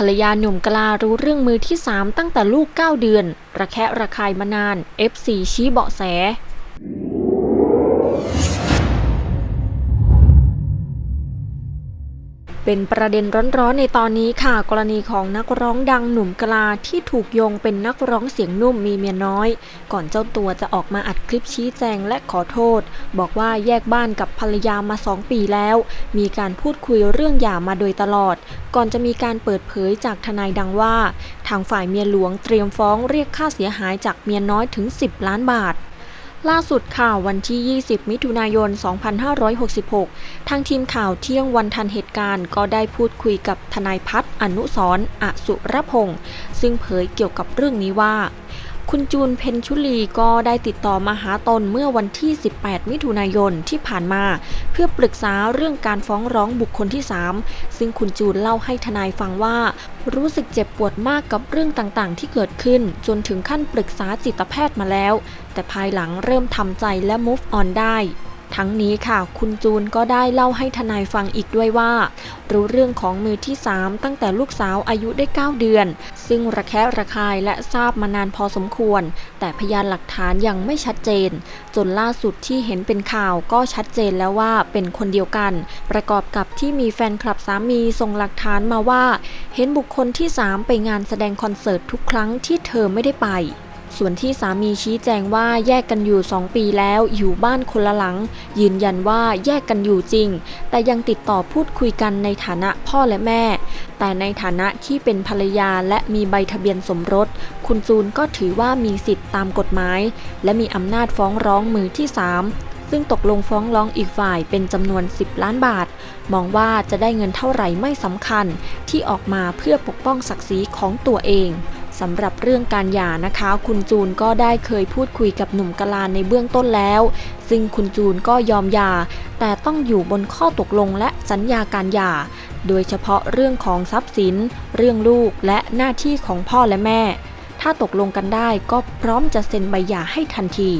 รรยาหนุ่มกลารู้เรื่องมือที่ 3 ตั้งแต่ลูก 9 เดือน ระแคะระคายมานาน FC ชี้เบาะแส เป็นประเด็นร้อนๆในตอนนี้ค่ะ กรณีของนักร้องดังหนุ่มกลาที่ถูกโยงเป็นนักร้องเสียงนุ่มมีเมียน้อย ก่อนเจ้าตัวจะออกมาอัดคลิปชี้แจงและขอโทษ บอกว่าแยกบ้านกับภรรยามา2ปีแล้ว มีการพูดคุยเรื่องหย่ามาโดยตลอด ก่อนจะมีการเปิดเผยจากทนายดังว่า ทางฝ่ายเมียหลวงเตรียมฟ้องเรียกค่าเสียหายจากเมียน้อยถึง 10 ล้านบาท ล่าสุดข่าววันที่ 20 มิถุนายน 2566 ทางทีมข่าวเที่ยงวันทันเหตุการณ์ก็ได้พูดคุยกับทนายพัฒน์อนุสรณ์อสุรพงศ์ซึ่งเผยเกี่ยวกับเรื่องนี้ว่า คุณจูนเพนชุลีก็ได้ติดต่อมาหาตนเมื่อวันที่ 18 มิถุนายนที่ผ่านมา เพื่อปรึกษาเรื่องการฟ้องร้องบุคคลที่ 3 ซึ่งคุณจูนเล่าให้ทนายฟังว่า รู้สึกเจ็บปวดมากกับเรื่องต่างๆ ที่เกิดขึ้น จนถึงขั้นปรึกษาจิตแพทย์มาแล้ว แต่ภายหลังเริ่มทำใจและ move on ได้ ทั้งนี้ค่ะ คุณจูนก็ได้เล่าให้ทนายฟังอีกด้วยว่า รู้เรื่องของมือที่ 3 ตั้งแต่ลูกสาวอายุได้ 9 เดือน ซึ่งระแคะระคายและทราบมานานพอสมควร แต่พยานหลักฐานยังไม่ชัดเจน จนล่าสุดที่เห็นเป็นข่าวก็ชัดเจนแล้วว่าเป็นคนเดียวกัน ประกอบกับที่มีแฟนคลับสามีส่งหลักฐานมาว่า เห็นบุคคลที่ 3 ไปงานแสดงคอนเสิร์ตทุกครั้งที่เธอไม่ได้ไป ส่วนที่สามีชี้แจงว่าแยกกันอยู่ 2 ปีแล้วอยู่บ้านคนละหลัง ยืนยันว่าแยกกันอยู่จริง แต่ยังติดต่อพูดคุยกันในฐานะพ่อและแม่ แต่ในฐานะที่เป็นภรรยาและมีใบทะเบียนสมรส คุณจูนก็ถือว่ามีสิทธิ์ตามกฎหมาย และมีอำนาจฟ้องร้องมือที่ 3ซึ่งตกลงฟ้องร้องอีกฝ่ายเป็นจำนวน 10 ล้านบาท มองว่าจะได้เงินเท่าไหร่ไม่สำคัญ ที่ออกมาเพื่อปกป้องศักดิ์ศรีของตัวเอง สำหรับเรื่องการหย่านะคะ คุณจูนก็ได้เคยพูดคุยกับหนุ่มกะลาในเบื้องต้นแล้ว ซึ่งคุณจูนก็ยอมหย่า แต่ต้องอยู่บนข้อตกลงและสัญญาการหย่า โดยเฉพาะเรื่องของทรัพย์สิน เรื่องลูกและหน้าที่ของพ่อและแม่ ถ้าตกลงกันได้ก็พร้อมจะเซ็นใบหย่าให้ทันที